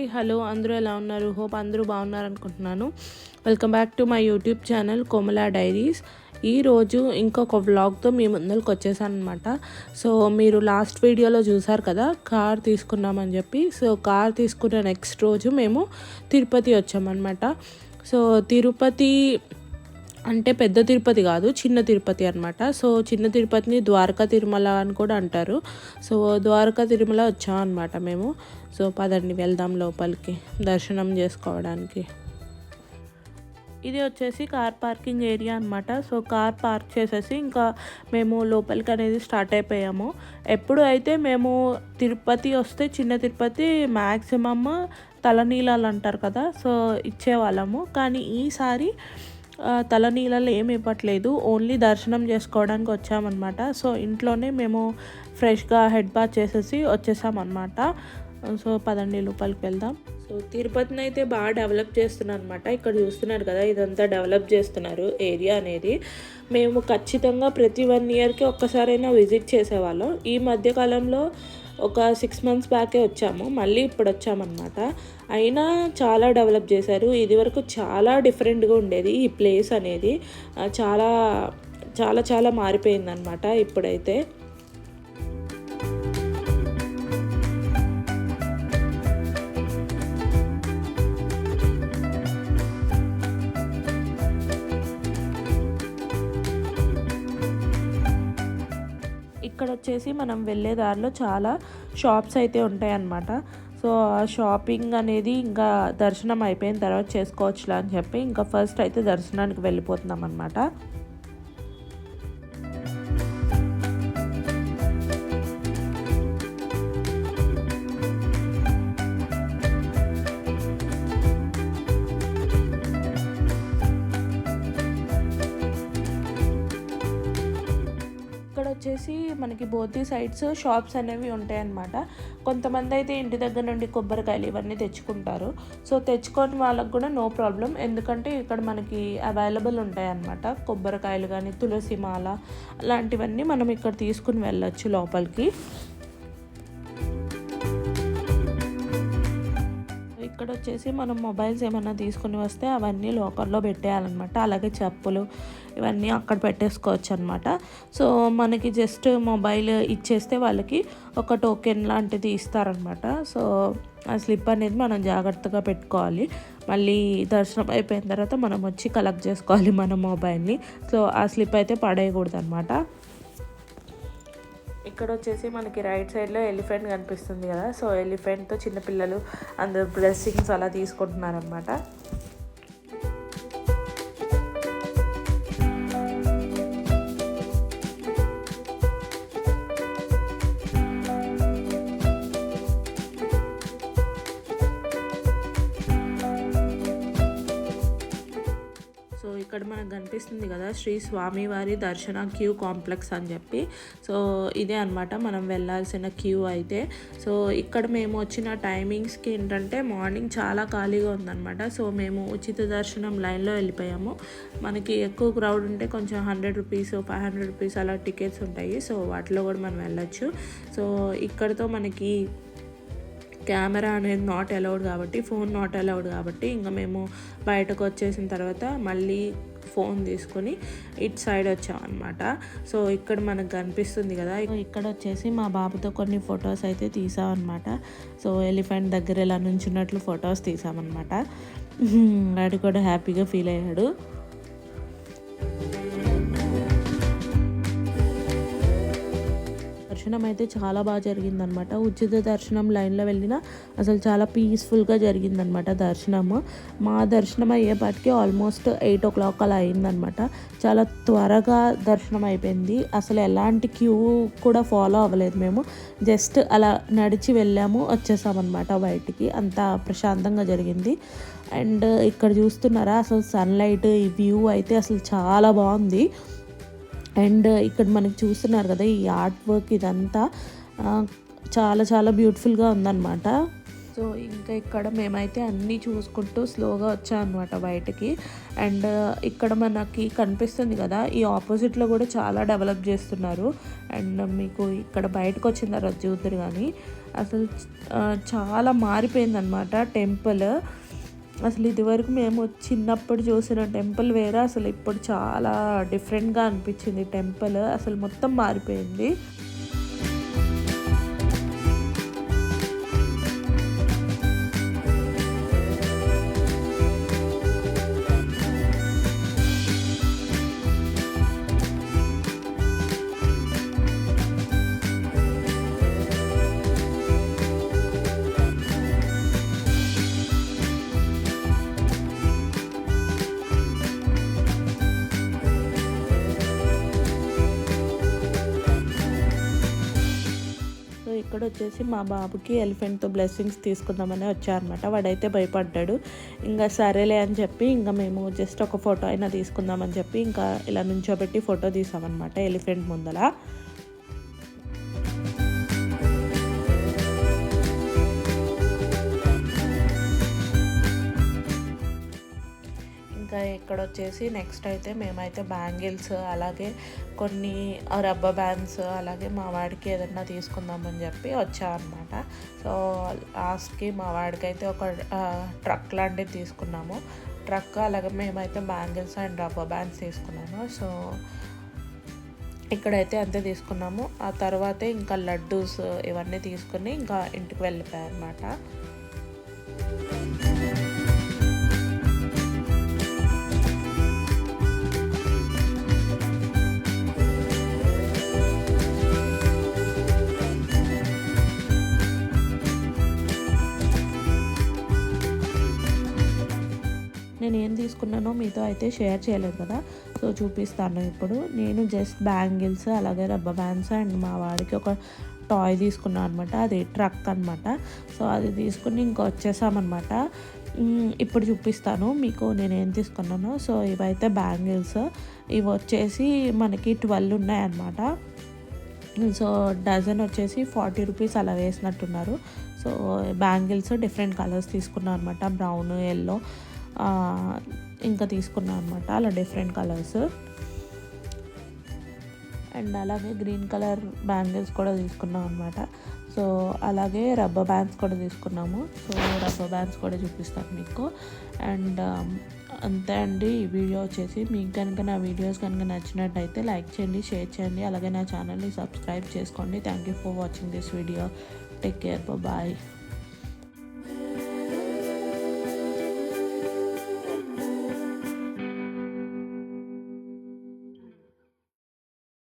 Hi hello అందరూ ఎలా ఉన్నారు? హోప్ అందరూ బాగున్నారు అనుకుంటున్నాను. Welcome back to my YouTube channel Komala diaries. ఈరోజు ఇంకొక వ్లాగ్తో మీ ముందరికి వచ్చేసాను అనమాట సో మీరు లాస్ట్ వీడియోలో చూసారు కదా కార్ తీసుకున్నామని చెప్పి. సో కార్ తీసుకున్న నెక్స్ట్ రోజు మేము తిరుపతి వచ్చామన్నమాట. సో తిరుపతి అంటే పెద్ద తిరుపతి కాదు చిన్న తిరుపతి అనమాట సో చిన్న తిరుపతిని ద్వారకా తిరుమల అని కూడా అంటారు. సో ద్వారకా తిరుమల వచ్చాం అనమాట మేము. సో పదండి వెళ్దాం లోపలికి దర్శనం చేసుకోవడానికి. ఇది వచ్చేసి కార్ పార్కింగ్ ఏరియా అనమాట సో కార్ పార్క్ చేసేసి ఇంకా మేము లోపలికి అనేది స్టార్ట్ అయిపోయాము. ఎప్పుడు అయితే మేము తిరుపతి వస్తే చిన్న తిరుపతి మ్యాక్సిమమ్ తలనీలాలు అంటారు కదా సో ఇచ్చేవాళ్ళము. కానీ ఈసారి తలనీళ్ళలు ఏమి ఇవ్వట్లేదు. ఓన్లీ దర్శనం చేసుకోవడానికి వచ్చామన్నమాట. సో ఇంట్లోనే మేము ఫ్రెష్గా హెడ్ బాత్ చేసేసి వచ్చేసామన్నమాట. సో పదండి లోపలికి వెళ్దాం. సో తిరుపతిని అయితే బాగా డెవలప్ చేస్తున్నారు అనమాట ఇక్కడ చూస్తున్నారు కదా ఇదంతా డెవలప్ చేస్తున్నారు ఏరియా అనేది. మేము ఖచ్చితంగా ప్రతి వన్ ఇయర్కి ఒక్కసారైనా విజిట్ చేసేవాళ్ళం. ఈ మధ్యకాలంలో ఒక సిక్స్ మంత్స్ బ్యాకే వచ్చాము. మళ్ళీ ఇప్పుడు వచ్చామన్నమాట. అయినా చాలా డెవలప్ చేశారు. ఇది వరకు చాలా డిఫరెంట్గా ఉండేది ఈ ప్లేస్ అనేది. చాలా చాలా చాలా మారిపోయిందనమాట ఇప్పుడైతే. ఇక్కడ వచ్చేసి మనం వెళ్ళే దారిలో చాలా షాప్స్ అయితే ఉంటాయన్నమాట. సో ఆ షాపింగ్ అనేది ఇంకా దర్శనం అయిపోయిన తర్వాత చేసుకోవచ్చులా అని చెప్పి ఇంకా ఫస్ట్ అయితే దర్శనానికి వెళ్ళిపోతున్నాం అనమాట వచ్చేసి మనకి బోతి సైడ్స్ షాప్స్ అనేవి ఉంటాయన్నమాట. కొంతమంది అయితే ఇంటి దగ్గర నుండి కొబ్బరికాయలు ఇవన్నీ తెచ్చుకుంటారు. సో తెచ్చుకొని వాళ్ళకి కూడా నో ప్రాబ్లం ఎందుకంటే ఇక్కడ మనకి అవైలబుల్ ఉంటాయన్నమాట. కొబ్బరికాయలు కానీ తులసి మాల అలాంటివన్నీ మనం ఇక్కడ తీసుకుని వెళ్ళొచ్చు లోపలికి. ఇక్కడ వచ్చేసి మనం మొబైల్స్ ఏమైనా తీసుకుని వస్తే అవన్నీ లోకల్లో పెట్టేయాలన్నమాట. అలాగే చెప్పులు ఇవన్నీ అక్కడ పెట్టేసుకోవచ్చు అనమాట సో మనకి జస్ట్ మొబైల్ ఇచ్చేస్తే వాళ్ళకి ఒక టోకెన్ లాంటిది ఇస్తారనమాట సో ఆ స్లిప్ అనేది మనం జాగ్రత్తగా పెట్టుకోవాలి. మళ్ళీ దర్శనం అయిపోయిన తర్వాత మనం వచ్చి కలెక్ట్ చేసుకోవాలి మన మొబైల్ని. సో ఆ స్లిప్ అయితే పడేయకూడదు అనమాట ఇక్కడ వచ్చేసి మనకి రైట్ సైడ్లో ఎలిఫెంట్ కనిపిస్తుంది కదా. సో ఎలిఫెంట్తో చిన్నపిల్లలు అందరు బ్లెస్సింగ్స్ అలా తీసుకుంటున్నారనమాట ఇక్కడ మనకు కనిపిస్తుంది కదా శ్రీ స్వామివారి దర్శన క్యూ కాంప్లెక్స్ అని చెప్పి. సో ఇదే అనమాట మనం వెళ్ళాల్సిన క్యూ అయితే. సో ఇక్కడ మేము వచ్చిన టైమింగ్స్కి ఏంటంటే మార్నింగ్ చాలా ఖాళీగా ఉందన్నమాట. సో మేము ఉచిత దర్శనం లైన్లో వెళ్ళిపోయాము. మనకి ఎక్కువ క్రౌడ్ ఉంటే కొంచెం hundred rupees five hundred rupees అలా టికెట్స్ ఉంటాయి. సో వాటిలో కూడా మనం వెళ్ళొచ్చు. సో ఇక్కడతో మనకి కెమెరా అనేది నాట్ అలౌడ్ కాబట్టి ఫోన్ నాట్ అలౌడ్ కాబట్టి ఇంకా మేము బయటకు వచ్చేసిన తర్వాత మళ్ళీ ఫోన్ తీసుకొని ఇటు సైడ్ వచ్చామన్నమాట. సో ఇక్కడ మనకు కనిపిస్తుంది కదా ఇక్కడ వచ్చేసి మా బాబుతో కొన్ని ఫొటోస్ అయితే తీసామన్నమాట. సో ఎలిఫెంట్ దగ్గర ఇలా నుంచున్నట్లు ఫొటోస్ తీసామన్నమాట. వాడు కూడా హ్యాపీగా ఫీల్ అయ్యాడు. దర్శనం అయితే చాలా బాగా జరిగిందనమాట ఉచిత దర్శనం లైన్లో వెళ్ళిన అసలు చాలా పీస్ఫుల్గా జరిగిందనమాట దర్శనము. మా దర్శనం అయ్యేపాటికి ఆల్మోస్ట్ ఎయిట్ ఓ క్లాక్ అలా అయిందనమాట చాలా త్వరగా దర్శనం అయిపోయింది. అసలు ఎలాంటి క్యూ కూడా ఫాలో అవ్వలేదు మేము. జస్ట్ అలా నడిచి వెళ్ళాము వచ్చేసామన్నమాట బయటికి. అంత ప్రశాంతంగా జరిగింది. అండ్ ఇక్కడ చూస్తున్నారా అసలు సన్లైట్ ఈ వ్యూ అయితే అసలు చాలా బాగుంది. అండ్ ఇక్కడ మనకి చూస్తున్నారు కదా ఈ ఆర్ట్ వర్క్ ఇదంతా చాలా చాలా బ్యూటిఫుల్గా ఉందన్నమాట. సో ఇంకా ఇక్కడ మేమైతే అన్నీ చూసుకుంటూ స్లోగా వచ్చామన్నమాట బయటకి. అండ్ ఇక్కడ మనకి కనిపిస్తుంది కదా ఈ ఆపోజిట్లో కూడా చాలా డెవలప్ చేస్తున్నారు. అండ్ మీకు ఇక్కడ బయటకు వచ్చిన తర్వాత చూద్దరు కానీ అసలు చాలా మారిపోయిందనమాట టెంపుల్ అసలు ఇదివరకు మేము చిన్నప్పుడు చూసిన టెంపుల్ వేరే అసలు ఇప్పుడు చాలా డిఫరెంట్గా అనిపించింది. టెంపుల్ అసలు మొత్తం మారిపోయింది. ఇక్కడ వచ్చేసి మా బాబుకి ఎలిఫెంట్తో బ్లెస్సింగ్స్ తీసుకుందామని వచ్చారనమాట వాడైతే భయపడ్డాడు. ఇంకా సరేలే అని చెప్పి ఇంకా మేము జస్ట్ ఒక ఫోటో అయినా తీసుకుందామని చెప్పి ఇంకా ఇలా నుంచోబెట్టి ఫోటో తీసామన్నమాట ఎలిఫెంట్ ముందల. ఇక్కడ వచ్చేసి నెక్స్ట్ అయితే మేమైతే బ్యాంగిల్స్ అలాగే కొన్ని రబ్బర్ బ్యాండ్స్ అలాగే మా వాడికి ఏదన్నా తీసుకుందామని చెప్పి వచ్చామన్నమాట సో లాస్ట్కి మా వాడికి అయితే ఒక ట్రక్ లాంటిది తీసుకున్నాము. ట్రక్ అలాగే మేమైతే బ్యాంగిల్స్ అండ్ రబ్బర్ బ్యాండ్స్ తీసుకున్నాము. సో ఇక్కడైతే అంతే తీసుకున్నాము. ఆ తర్వాతే ఇంకా లడ్డూస్ ఇవన్నీ తీసుకుని ఇంకా ఇంటికి వెళ్ళిపోయాయి అనమాట నేను ఏం తీసుకున్నానో మీతో అయితే షేర్ చేయలేదు కదా. సో చూపిస్తాను ఇప్పుడు. నేను జస్ట్ బ్యాంగిల్స్ అలాగే రబ్బర్ బ్యాండ్స్ అండ్ మా వాడికి ఒక టాయ్ తీసుకున్నాను అనమాట అది ట్రక్ అనమాట సో అది తీసుకుని ఇంకా వచ్చేసామన్నమాట. ఇప్పుడు చూపిస్తాను మీకు నేను ఏం తీసుకున్నానో. సో ఇవైతే బ్యాంగిల్స్ ఇవి వచ్చేసి మనకి ట్వెల్వ్ ఉన్నాయన్నమాట. సో డజన్ వచ్చేసి ఫార్టీ రూపీస్ అలా వేసినట్టున్నారు. సో బ్యాంగిల్స్ డిఫరెంట్ కలర్స్ తీసుకున్నాను అనమాట బ్రౌన్ ఎల్లో ఇంకా తీసుకున్నాను అనమాట అలా డిఫరెంట్ కలర్స్ అండ్ అలాగే గ్రీన్ కలర్ బ్యాంగిల్స్ కూడా తీసుకున్నాం అనమాట సో అలాగే రబ్బర్ బ్యాండ్స్ కూడా తీసుకున్నాము. సో రబ్బర్ బ్యాండ్స్ కూడా చూపిస్తాను మీకు. అండ్ um, అంతే అండి ఈ వీడియో వచ్చేసి. మీకు కనుక నా వీడియోస్ కనుక నచ్చినట్టయితే లైక్ చేయండి షేర్ చేయండి. అలాగే నా ఛానల్ని సబ్స్క్రైబ్ చేసుకోండి. Thank you for watching this video take care bye